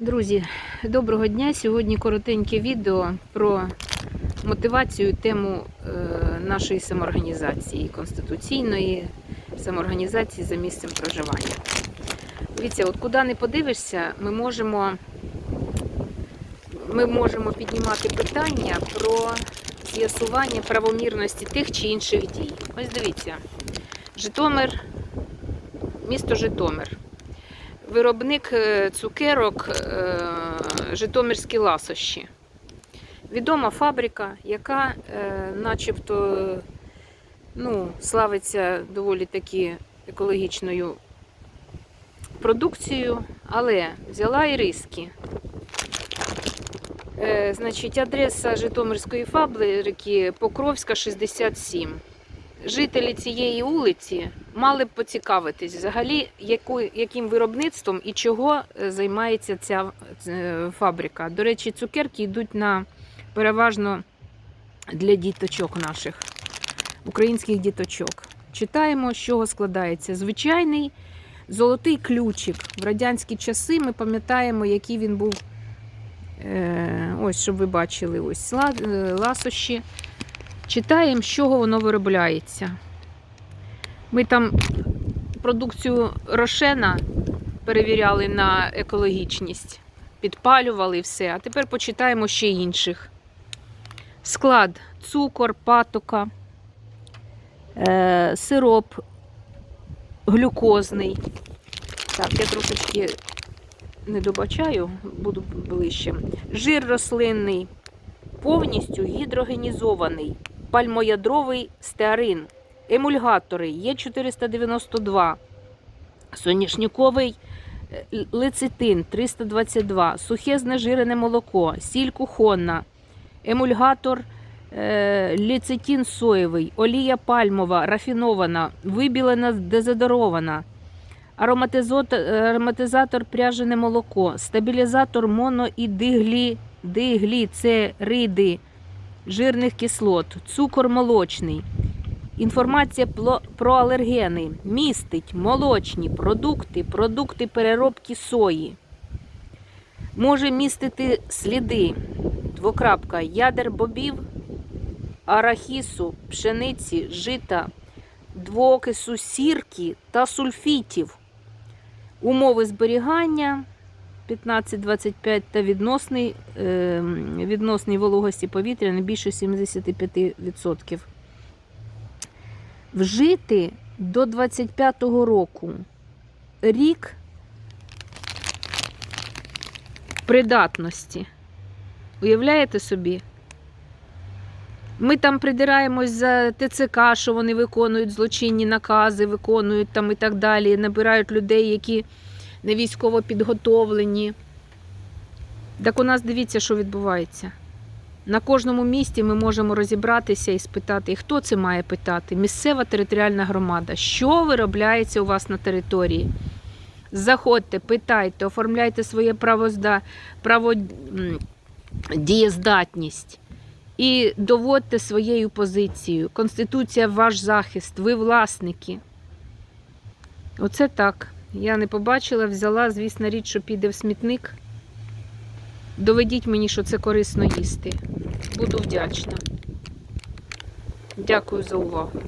Друзі, доброго дня! Сьогодні коротеньке відео про мотивацію тему е, нашої самоорганізації, конституційної самоорганізації за місцем проживання. Дивіться, от куди не подивишся, ми можемо, ми можемо піднімати питання про з'ясування правомірності тих чи інших дій. Ось дивіться, Житомир, місто Житомир. Виробник е, цукерок е, Житомирські ласощі. Відома фабрика, яка е, начебто ну, славиться доволі таки екологічною продукцією, але взяла і риски. Значить, адреса Житомирської фабрики Покровська 67 жителі цієї вулиці мали б поцікавитись взагалі, яку, яким виробництвом і чого е, займається ця е, фабрика. До речі, цукерки йдуть на переважно для діточок наших, українських діточок. Читаємо, з чого складається. Звичайний золотий ключик. В радянські часи ми пам'ятаємо, який він був. Е, ось, щоб ви бачили, ось ла- ласощі. Читаємо, з чого воно виробляється. Ми там продукцію Рошена перевіряли на екологічність, підпалювали все, а тепер почитаємо ще інших. Склад: цукор, патока, е, сироп глюкозний. Так, я трошечки не добачаю, буду ближче. Жир рослинний, повністю гідрогенізований, пальмоядровий стеарин, емульгатори Є492, соняшниковий е, лецитин 322, сухе знежирене молоко, сіль кухонна, емульгатор е, соєвий, олія пальмова, рафінована, вибілена, дезодорована. Ароматизатор пряжене молоко, стабілізатор моно і диглі, дигліцериди жирних кислот, цукор молочний. Інформація про алергени містить молочні продукти, продукти переробки сої. Може містити сліди двокрапка ядер бобів, арахісу, пшениці, жита, двоокису сірки та сульфітів. Умови зберігання 15-25 та відносний, е, відносний вологості повітря не більше 75%. Вжити до 25-го року рік придатності. Уявляєте собі? Ми там придираємось за ТЦК, що вони виконують злочинні накази, виконують там і так далі, набирають людей, які не військово підготовлені. Так у нас дивіться, що відбувається. На кожному місті ми можемо розібратися і спитати, і хто це має питати? Місцева територіальна громада. Що виробляється у вас на території? Заходьте, питайте, оформляйте своє правозда... право... м, дієздатність і доводьте своєю позицією. Конституція ваш захист, ви власники. Оце так. Я не побачила, взяла, звісно, річ, що піде в смітник. Доведіть мені, що це корисно їсти. Буду вдячна. Дякую за увагу.